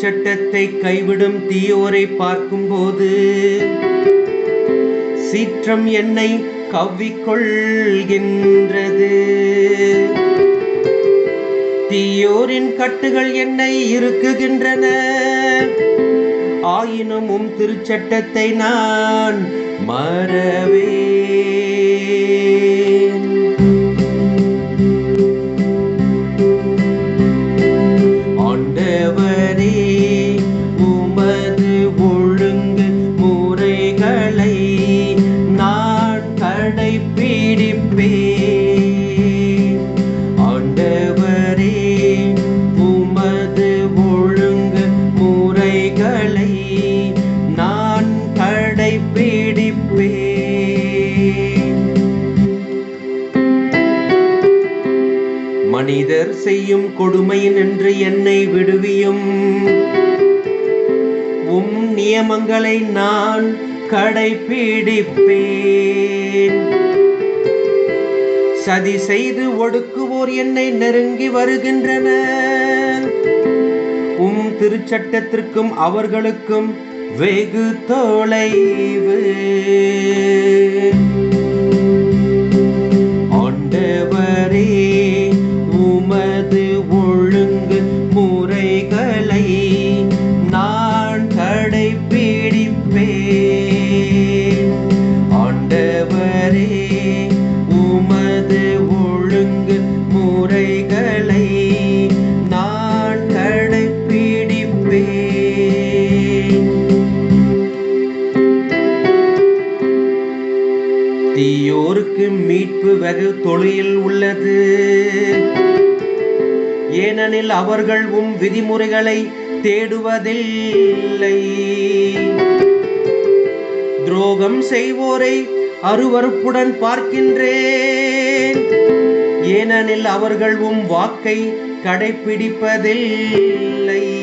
சட்டத்தை கைவிடும் தீயோரை பார்க்கும்போது சீற்றம் என்னை கவ்விக்கொள்கின்றது. தீயோரின் கட்டுகள் என்னை இருக்குகின்றன ஆயினும் உம் திருச்சட்டத்தை நான் மறவே மனிதர் செய்யும் கொடுமை நின்று என்னை விடுவியும். உம் நியமங்களை நான் கடைபிடிப்பேன் சதி செய்து ஒடுக்குவோர் என்னை நெருங்கி வருகின்றனர் உம் திருச்சட்டத்திற்கும் அவர்களுக்கும் வெகு தொலைவு. மீட்பு வெகு தொழில் உள்ளது. ஏனெனில் அவர்கள் உம் விதிமுறைகளை தேடுவதில்லை. துரோகம் செய்வோரை அருவருப்புடன் பார்க்கின்றேன். ஏனெனில் அவர்கள் உம் வாக்கை கடைபிடிப்பதில்லை